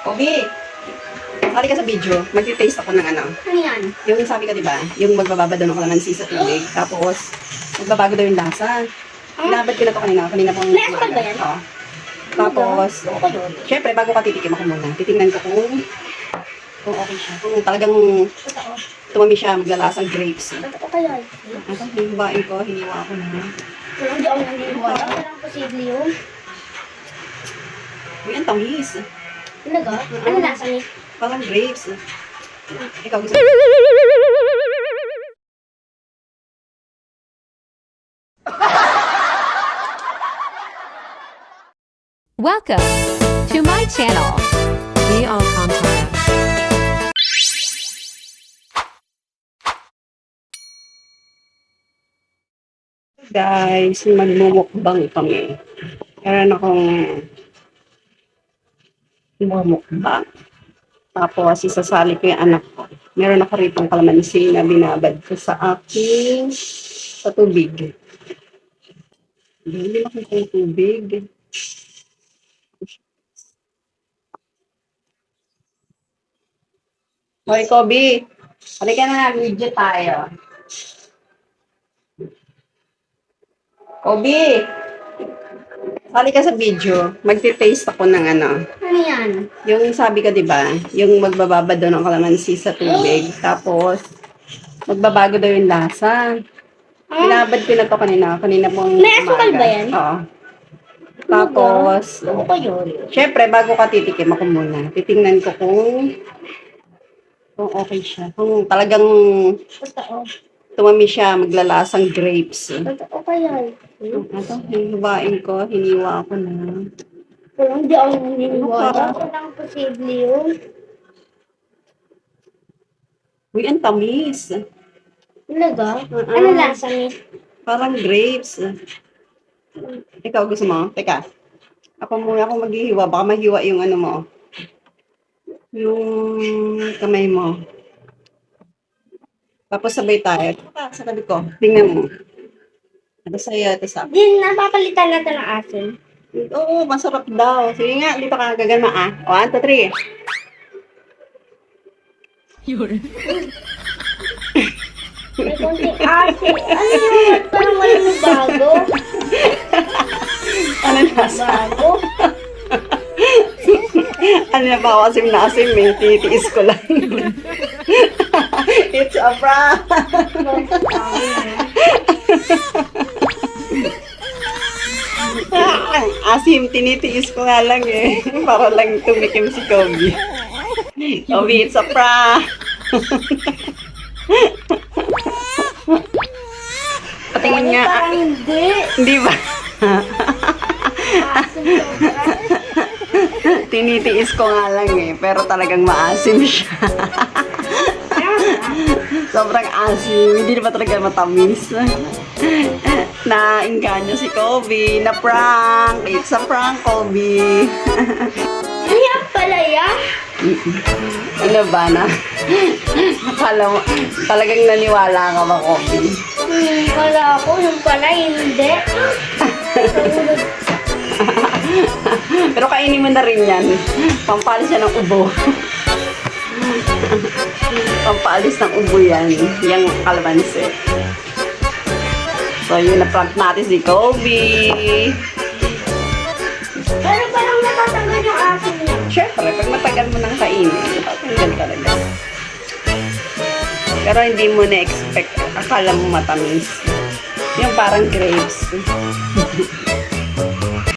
Kobe! Sali ka sa video, magti-taste ako ng ano. Ano yan? Yung sabi ka, di ba? Yung magbababa daw ng kalamansi sa tubig. Tapos, magbabago daw yung lasa. Binabad ko na to kanina. Kanina pong... May asukal ba yan? Oo. Tapos, Ako yun. syempre, bago ka titikim ako muna. Titingnan ko kung kung okay siya. Kung talagang tumami siya, maglalasang grapes. Totoo kaya. Ito, hinubain ko, hiniwa ko na. Hindi ako naniniwala, walang posible yun. Uy, ang tamis. Talaga? Ano lasa niya? Parang grapes. Ikaw gusto Welcome to my channel. Be all contact. Guys, magmumukbang kami. Meron akong mumukbang. Tapos, isasali ko yung anak ko. Meron ako rito kalamansi na binabad ko sa aking sa tubig. Hindi ako ng tubig. Hoy, Kobe. Halika na, video tayo. Kobe! Sali ka sa video. Magti-taste ako ng ano. Ano yan? Yung sabi ka, di ba? Yung magbababa daw ng kalamansi sa tubig. Tapos, magbabago daw yung lasa. Binabad ko na to kanina. Kanina pong May asukal ba yan? Oo. Tapos, Ako yun. syempre, bago ka titikim ako muna. Titingnan ko kung kung okay siya. Kung talagang Totoo. tumami siya, maglalasang grapes. Totoo kaya. Ito, hinubain ko, hiniwa ko na. Kung hindi ako naniniwala, walang posible yun. Uy, ang tamis. Talaga? Mm-mm. Ano lasa niya? Parang grapes. Ikaw gusto mo? Teka. Ako muna ako maghihiwa. Baka mahiwa yung ano mo. Yung kamay mo. Tapos sabay tayo. Sa tabi ko. Tingnan mo. Ito sa'yo, ito sa Din, napapalitan natin ng asin. Oo, masarap daw. Sige nga, dito ka gaganma ah. One, two, three. May konting asin. Ano yun? Parang walang bago. Ano nasa? Bago. Ano na ba kasi nasim eh. Titiis ko lang. It's a prank. Asim, tinitiis ko nga lang eh. Para lang tumikim si Kobe. Kobe, it's a prank. Patingin nga. Hindi. Hindi ba? Tinitiis ko nga lang eh. Pero talagang maasim siya. Sobrang asim. Hindi na ba talaga matamis? Nainganyo si Kobe. Na prank. It's a prank, Kobe. Kaya pala yan. ano ba na? Akala mo, talagang naniwala ka ba, Kobe? Hmm, wala ako. Yung pala, hindi. Pero kainin mo na rin yan. Pampalis siya ng ubo. Pampalis ng ubo yan. Yung kalamansi. So, yun na-prank natin si Kobe. Pero parang natatanggal yung asin niya. Siyempre, pag matagal mo nang kainin, natatanggal talaga. Pero hindi mo na-expect. Akala mo matamis. Yung parang grapes.